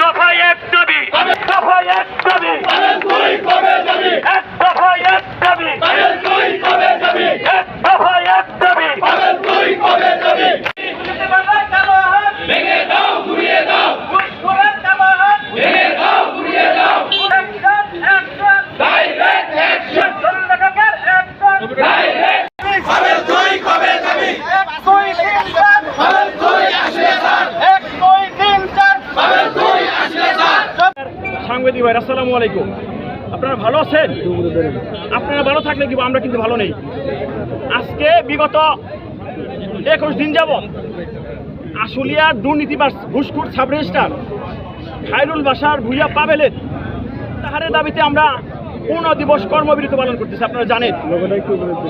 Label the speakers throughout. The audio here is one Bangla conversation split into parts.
Speaker 1: দফায় এক দাবি দফায় এক
Speaker 2: সাংবাদিক ভাই, আসসালামু আলাইকুম। আপনারা ভালো আছেন? আপনারা ভালো থাকলে কি, আমরা কিন্তু ভালো নেই। আজকে বিগত একুশ দিন যাব আশুলিয়ার দুর্নীতিবাস ঘুষখুর সাব রেজিস্ট্রার খায়রুল বাসার ভুইয়া পাবেলের তাহারের দাবিতে আমরা পূর্ণ দিবস কর্মবিরতি পালন করতেছি, আপনারা জানেন।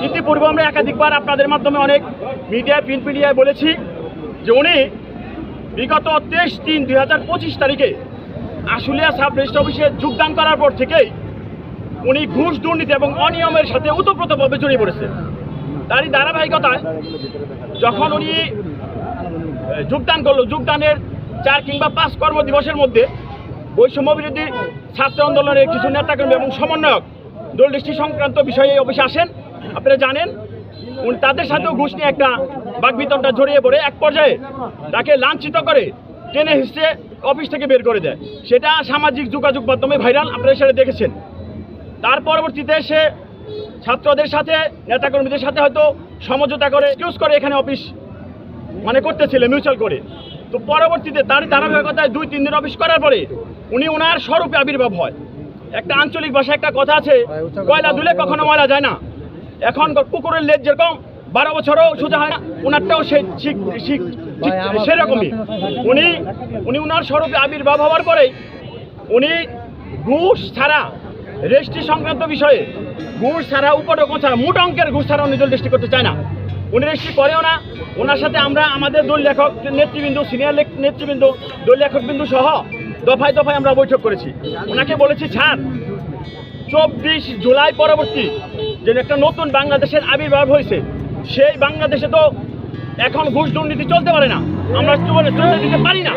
Speaker 2: ইতিপূর্বে আমরা একাধিকবার আপনাদের মাধ্যমে অনেক মিডিয়া প্রিন্ট মিডিয়ায় বলেছি যে উনি বিগত তেইশ তিন দুই তারিখে আশুলিয়া সাব রেজিস্ট্রি অফিসে যোগদান করার পর থেকেই উনি ঘুষ, দুর্নীতি এবং অনিয়মের সাথে ওতপ্রোতভাবে জড়িয়ে পড়েছে। তারই ধারাবাহিকতায় যখন উনি যোগদান করল, যোগদানের চার কিংবা পাঁচ কর্মদিবসের মধ্যে বৈষম্য বিরোধী ছাত্র আন্দোলনের কিছু নেতাকর্মী এবং সমন্বয়ক দল দৃষ্টি সংক্রান্ত বিষয়ে অফিসে আসেন। আপনারা জানেন, উনি তাদের সাথেও ঘুষ নিয়ে একটা বাগবিতনটা জড়িয়ে পড়ে। এক পর্যায়ে তাকে লাঞ্ছিত করে টেনে হিসেবে অফিস থেকে বের করে দেয়। সেটা সামাজিক যোগাযোগ মাধ্যমে ভাইরাল আপনারা সেটা দেখেছেন। তার পরবর্তীতে সে ছাত্রদের সাথে নেতাকর্মীদের সাথে হয়তো সমঝোতা করে ইউজ করে এখানে অফিস মানে করতেছিল মিউচুয়াল করে। তো পরবর্তীতে তার ধারাবাহিকতায় দুই তিন দিন অফিস করার পরে উনি ওনার স্বরূপে আবির্ভাব হয়। একটা আঞ্চলিক ভাষায় একটা কথা আছে কয়লা দুলে কখনো ময়লা যায় না। এখন কুকুরের লেজ যেরকম বারো বছরও সোজা হয় না। ওনারটাও সেরকমই। উনি উনি ওনার স্বরূপে আবির্ভাব হওয়ার পরেই উনি ঘুষ ছাড়া রেজিস্ট্রি সংক্রান্ত বিষয়ে ঘুষ ছাড়া উপরকম ছাড়া মোট অঙ্কের ঘুষ ছাড়া উনি রেজিস্ট্রি করতে চায় না। উনি রেজিস্ট্রি করেও না। ওনার সাথে আমরা আমাদের দল লেখক নেতৃবৃন্দ সিনিয়র নেতৃবৃন্দ দল লেখকবৃন্দ সহ দফায় দফায় আমরা বৈঠক করেছি। ওনাকে বলেছি ছাড় চব্বিশ জুলাই পরবর্তী যে একটা নতুন বাংলাদেশের আবির্ভাব হয়েছে সেই বাংলাদেশে তো এখন ঘুষ দুর্নীতি চলতে পারে না। আমরা চলে চলতে দিতে পারি না।